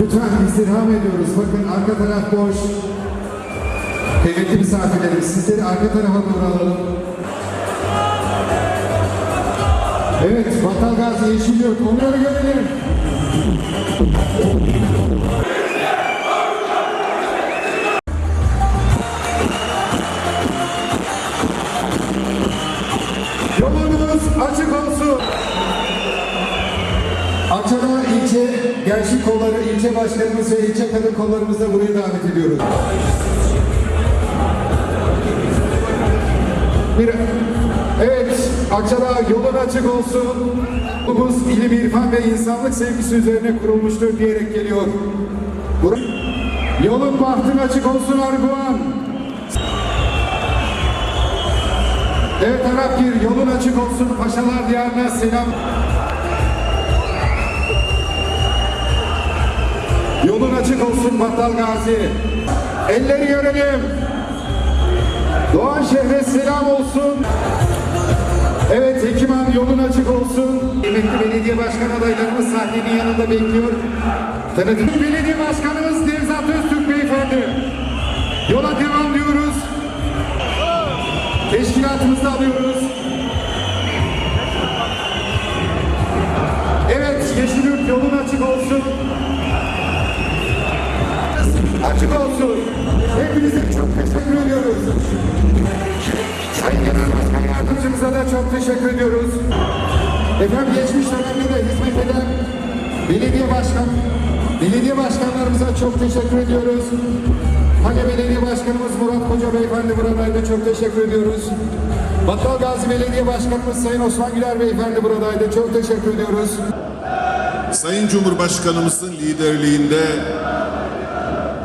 Lütfen istirham ediyoruz. Bakın arka taraf boş. Kıymetli misafirlerimiz sizleri arka tarafa doğru alalım. Evet, Battal Gazi Yeşil Yurt. Onları görelim. Yolunuz açık olsun. Akçadağ ilçe gençlik başkanımız ve ilçe kadın kollarımızı da buraya davet ediyoruz. Bir, evet, Akçadağ yolun açık olsun. Yolumuz ilim, irfan ve insanlık sevgisi üzerine kurulmuştur diyerek geliyor. Bur- Yolun bahtın açık olsun Arguvan. Evet taraf bir yolun açık olsun. Paşalar diyarına selam. Açık olsun Battal Gazi. Elleri görelim. Doğan şehre selam olsun. Evet Hekiman yolun açık olsun. Emekli belediye başkan adaylarımız sahnenin yanında bekliyor. Tanıtım belediye başkanımız Nevzat Öztürk beyefendi. Yola devam diyoruz. Teşkilatımızı alıyoruz. Evet Yeşilyurt yolun açık olsun. Açık olsun. Hepinize çok teşekkür ediyoruz. Sayın da çok teşekkür ediyoruz. Efendim geçmiş dönemde de hizmet eden belediye başkan, belediye başkanlarımıza çok teşekkür ediyoruz. Hale Belediye Başkanımız Murat Koca Beyefendi buradaydı. Çok teşekkür ediyoruz. Battal Gazi Belediye Başkanımız Sayın Osman Güler Beyefendi buradaydı. Çok teşekkür ediyoruz. Sayın Cumhurbaşkanımızın liderliğinde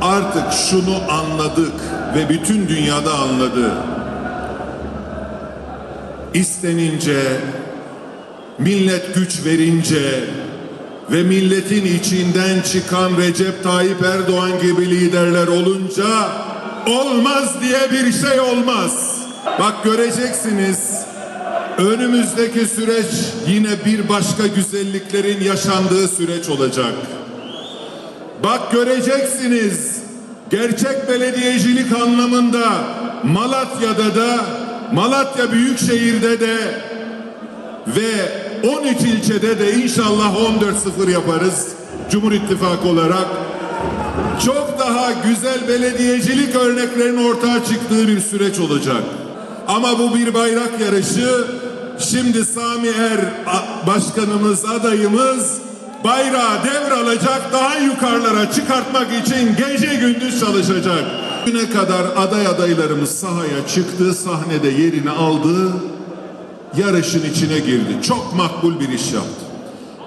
artık şunu anladık ve bütün dünyada anladı. İstenince, millet güç verince ve milletin içinden çıkan Recep Tayyip Erdoğan gibi liderler olunca olmaz diye bir şey olmaz. Bak göreceksiniz önümüzdeki süreç yine bir başka güzelliklerin yaşandığı süreç olacak. Bak göreceksiniz gerçek belediyecilik anlamında Malatya'da da Malatya Büyükşehir'de de ve 13 ilçede de inşallah 14-0 yaparız Cumhur İttifakı olarak. Çok daha güzel belediyecilik örneklerinin ortaya çıktığı bir süreç olacak. Ama bu bir bayrak yarışı. Şimdi Sami Er başkanımız, adayımız bayrağı devralacak, daha yukarılara çıkartmak için gece gündüz çalışacak. Güne kadar aday adaylarımız sahaya çıktı, sahnede yerini aldı, yarışın içine girdi. Çok makbul bir iş yaptı.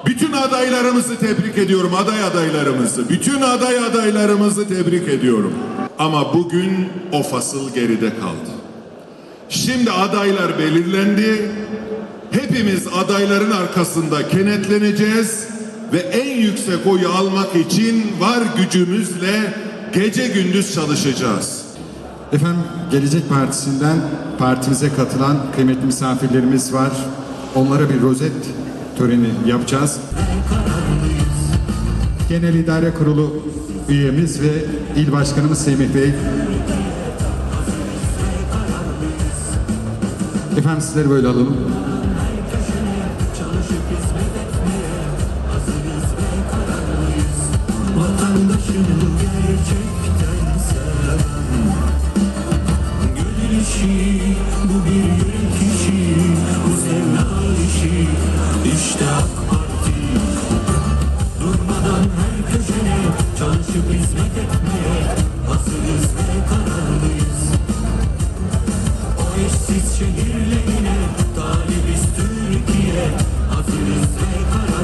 Bütün adaylarımızı tebrik ediyorum, aday adaylarımızı. Bütün aday adaylarımızı tebrik ediyorum. Ama bugün o fasıl geride kaldı. Şimdi adaylar belirlendi. Hepimiz adayların arkasında kenetleneceğiz ve en yüksek oyu almak için var gücümüzle gece gündüz çalışacağız. Efendim Gelecek Partisi'nden partimize katılan kıymetli misafirlerimiz var. Onlara bir rozet töreni yapacağız. Genel İdare Kurulu üyemiz ve il başkanımız Semih Bey. Efendim sizleri böyle alalım. İşi bu bir yürek işi Bu sevda işi. İşte AK Parti. Durmadan her köşene Çalışıp hizmet etmeye Hazırız ve kararlıyız. O eşsiz şehirlerine Talibiz Türkiye Hazırız ve kararlıyız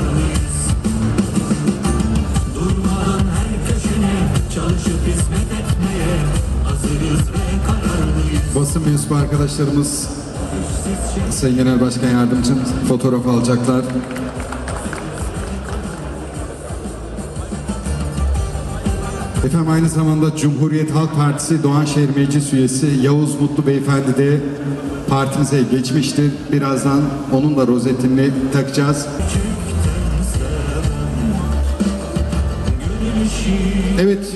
Basın mensubu arkadaşlarımız Sayın Genel Başkan Yardımcım fotoğraf alacaklar. Efendim aynı zamanda Cumhuriyet Halk Partisi Doğanşehir Meclis Üyesi Yavuz Mutlu Beyefendi de partimize geçmiştir. Birazdan onun da rozetini takacağız. Evet